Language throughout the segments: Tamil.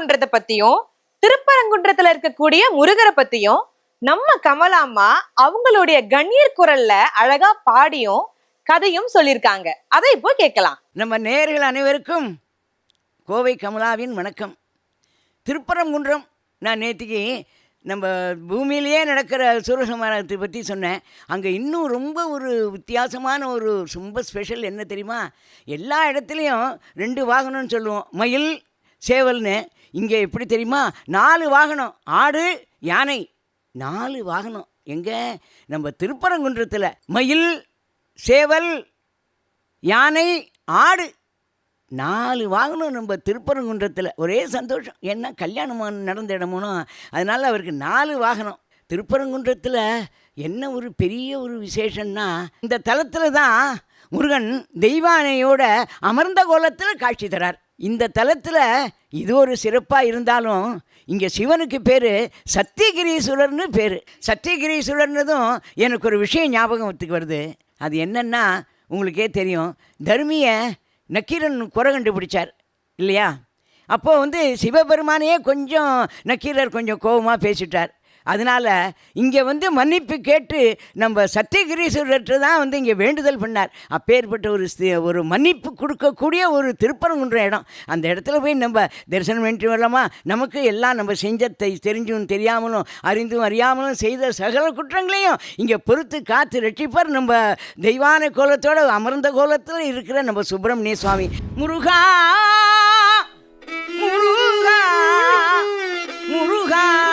திருப்பரங்குன்றத பத்தியும் திருப்பரங்குன்றத்துல இருக்கக்கூடிய முருகரை பத்தியும் நம்ம கமலாம்மா அவங்களுடைய கண்ணீர் குரல்ல அழகா பாடியும் கதையும் சொல்லியிருக்காங்க. அதை இப்போ கேட்கலாம். நம்ம நேர்கள் அனைவருக்கும் கோவை கமலாவின் வணக்கம். திருப்பரங்குன்றம் நான் நேற்றுக்கு நம்ம பூமியிலேயே நடக்கிற சூரசமாரத்தை பற்றி சொன்னேன். அங்கே இன்னும் ரொம்ப ஒரு வித்தியாசமான ஒரு ரொம்ப ஸ்பெஷல் என்ன தெரியுமா? எல்லா இடத்துலையும் ரெண்டு வாகனம்னு சொல்லுவோம். மயில் சேவல்னு இங்கே எப்படி தெரியுமா? நாலு வாகனம் ஆடு யானை. நாலு வாகனம். எங்கே? நம்ம திருப்பரங்குன்றத்தில். மயில் சேவல் யானை ஆடு. நாலு வாகனம் நம்ம திருப்பரங்குன்றத்தில். ஒரே சந்தோஷம். என்ன கல்யாணம் நடந்த இடமோனோ அதனால் அவருக்கு நாலு வாகனம். திருப்பரங்குன்றத்தில் என்ன ஒரு பெரிய ஒரு விசேஷம்னா இந்த தலத்தில் தான் முருகன் தெய்வானையோட அமர்ந்த கோலத்தில் காட்சி தரார். இந்த தலத்தில் இது ஒரு சிறப்பாக இருந்தாலும் இங்கே சிவனுக்கு பேர் சத்தியகிரீஸ்வரர்னு பேர். சத்தியகிரீஸ்வரர்னதும் எனக்கு ஒரு விஷயம் ஞாபகத்துக்கு வருது. அது என்னென்னா உங்களுக்கே தெரியும் தர்மியை நக்கீரன் குறை கண்டுபிடிச்சார் இல்லையா? அப்போது வந்து சிவபெருமானையே கொஞ்சம் நக்கீரர் கொஞ்சம் கோபமாக பேசிட்டார். அதனால் இங்கே வந்து மன்னிப்பு கேட்டு நம்ம சத்தியகிரீஸ்வரர்கிட்ட தான் வந்து இங்கே வேண்டுதல் பண்ணார். அப்பேற்பட்ட ஒரு ஒரு மன்னிப்பு கொடுக்கக்கூடிய ஒரு திருப்பரங்குன்ற இடம். அந்த இடத்துல போய் நம்ம தரிசனம் பண்ணிட்டு வரலாமா? நமக்கு எல்லாம் நம்ம செஞ்ச தெரிஞ்சும் தெரியாமலும் அறிந்தும் அறியாமலும் செய்த சகல குற்றங்களையும் இங்கே பொறுத்து காத்து ரட்சிப்பார் நம்ம தெய்வான கோலத்தோட அமர்ந்த கோலத்தில் இருக்கிற நம்ம சுப்பிரமணிய சுவாமி. முருகா முருகா முருகா.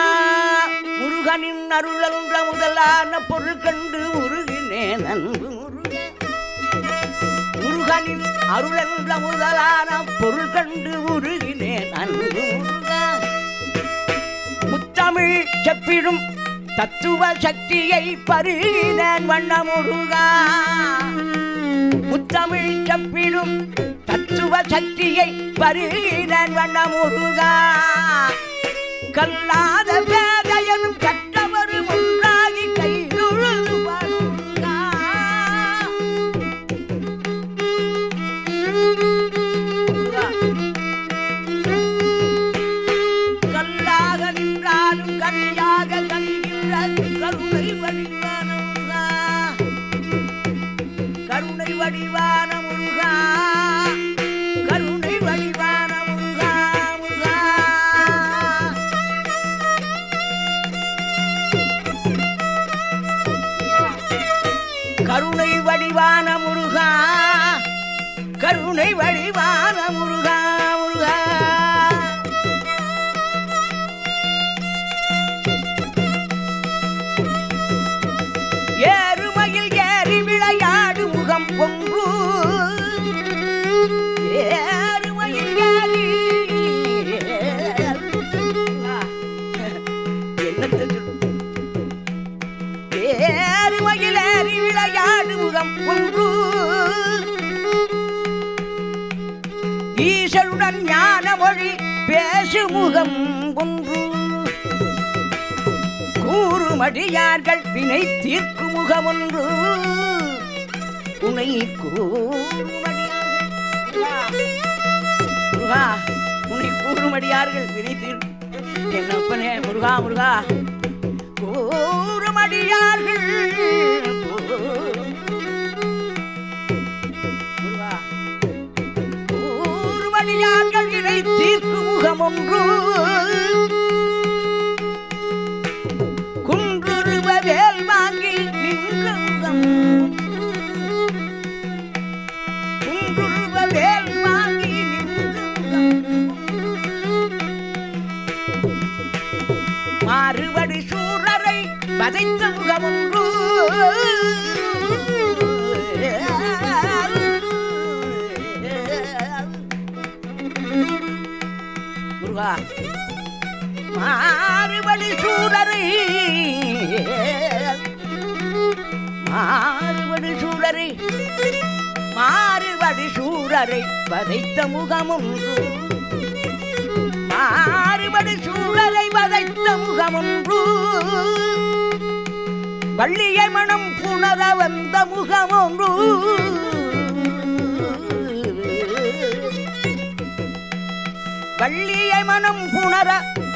முருகனின் அருளன்ற முதலான பொருள் கண்டு உருகினேன் அன்பு முருகா முருகனின் அருளன்ற முதலான பொருள் கண்டு உருகினேன் அன்பு முத்தமிழ் செப்பிடும் தத்துவ சக்தியை பருகினேன் வண்ண முருகா முத்தமிழ் செப்பிடும் தத்துவ சக்தியை பருகினேன் வண்ண முருகா கல்லாத கருணை வடிவான முருகா. கருணை வடிவான முருகா முருகா. ஏறுமையில் ஏறி விளையாடு முகம் ஒன்று ஏறுமையில் ஏறி என்னத்தை சொல்றது? ஏறுமையில் ஏறி விளையாடு முகம் ஒன்று. ஈசருடன் ஞான மொழி பேசு முகம் ஒன்று. கூறுமடியார்கள் வினை தீர்க்கும் முகமொன்று உனை முருகா உன்னை கூறுமடியார்கள் வினை தீர்க்கு என்னப்பனே முருகா முருகா. கூறுமடியார்கள் தீர்க்கும் மாறுபடி சூழரை மாறுபடி சூழரை மாறுபடி சூழரை வதைத்த முகமும் மாறுபடி சூழலை வதைத்த முகமொன்று. வள்ளியை மனம் புணர வந்த முகமொன்று. மனம் புணர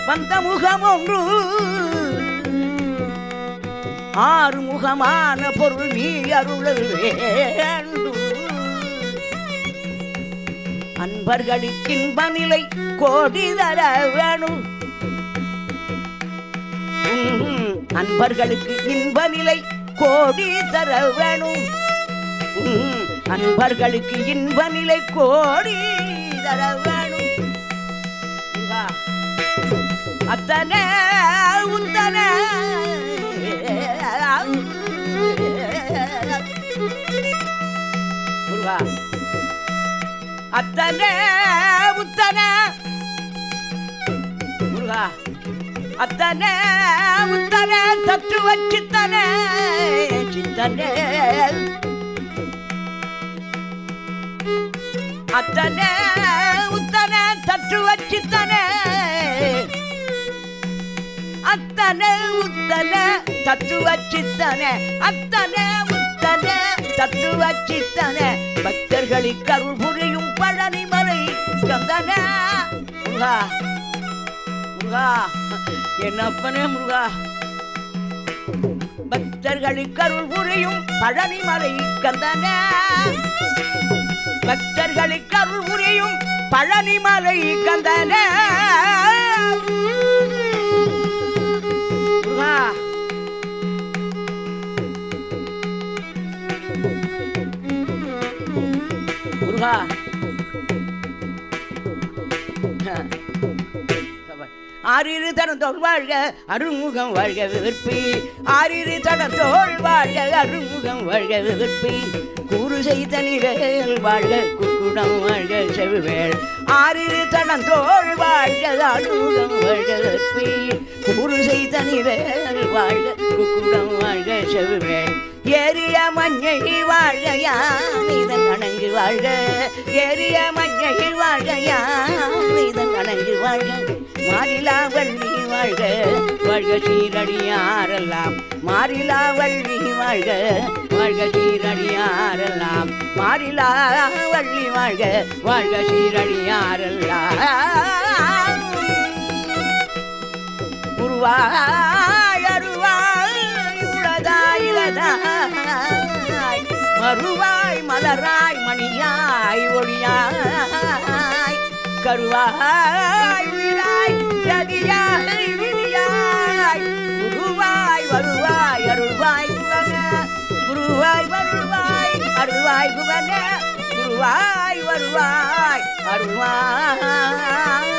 வந்த முகம் ஒன்று ஆறு முகமான பொருள் நீ அருளல் வேண்டும் அன்பர்களுக்கு இன்ப நிலை கோடி தர வேணும் அன்பர்களுக்கு இன்ப நிலை கோடி தர வேணும் அன்பர்களுக்கு இன்ப நிலை கோடி தர வேணும் அத்தனை உத்தனை முருகா அத்தனை உத்தனை முருகா அத்தனை உத்தனை தத்துவ சித்தனை சித்தனை. அத்தனை உத்தனை வச்சித்தன சித்தனை அத்தனை உத்தன தத்துவ சித்தன அத்தனை உத்தன தத்துவ சித்தன பக்தர்களுக்கு அருள் புரியும் பழனிமலை கந்தன. முருகா முருகா என் அப்பனே முருகா. பக்தர்களுக்கு அருள் புரியும் பழனிமலை கந்தன. பக்தர்களுக்கு அருள் புரியும் பழனிமலை கந்தன. முருகா முருகா. ஆறிரு தரம் தோல் வாழ்க அருள்முகம் வாழ்க விற்பி ஆறிரு தடம் தோல் வாழ்க அருள்முகம் வாழ்க விற்பி கூறு செய்த நிலையில் வாழ்க குக்குடம் வாழ்க செவ்வேள். ஆறிரு தடம் தோல் வாழ்க அருள்முகம் வாழ்க செய்த நிலையில் வாழ்க குக்குடம் வாழ்க செவ்வேள். எரிய மஞ்சை வாழ்க யானிதன் அணங்கு வாழ்க. எரிய மஞ்சை வாழ்க யானிதன் அணங்கு வாழ்க. மாறிலா வள்ளி வாழ்க. வாழ்க சீரடியாரெல்லாம். மாறிலா வள்ளி வாழ்க வாழ்க சீரடியாரெல்லாம். மாறிலா வள்ளி வாழ்க வாழ்க சீரடியாரெல்லாம். உருவாயருவாய் அருவாய் மறுவாய் மலராய் மணியாய் ஒளியாய். கருவாய் உயிராய் ஜதியாய் குருவாய் வருவாய் அருள்வாய் குவன குருவாய் வருவாய் அருள்வாய்.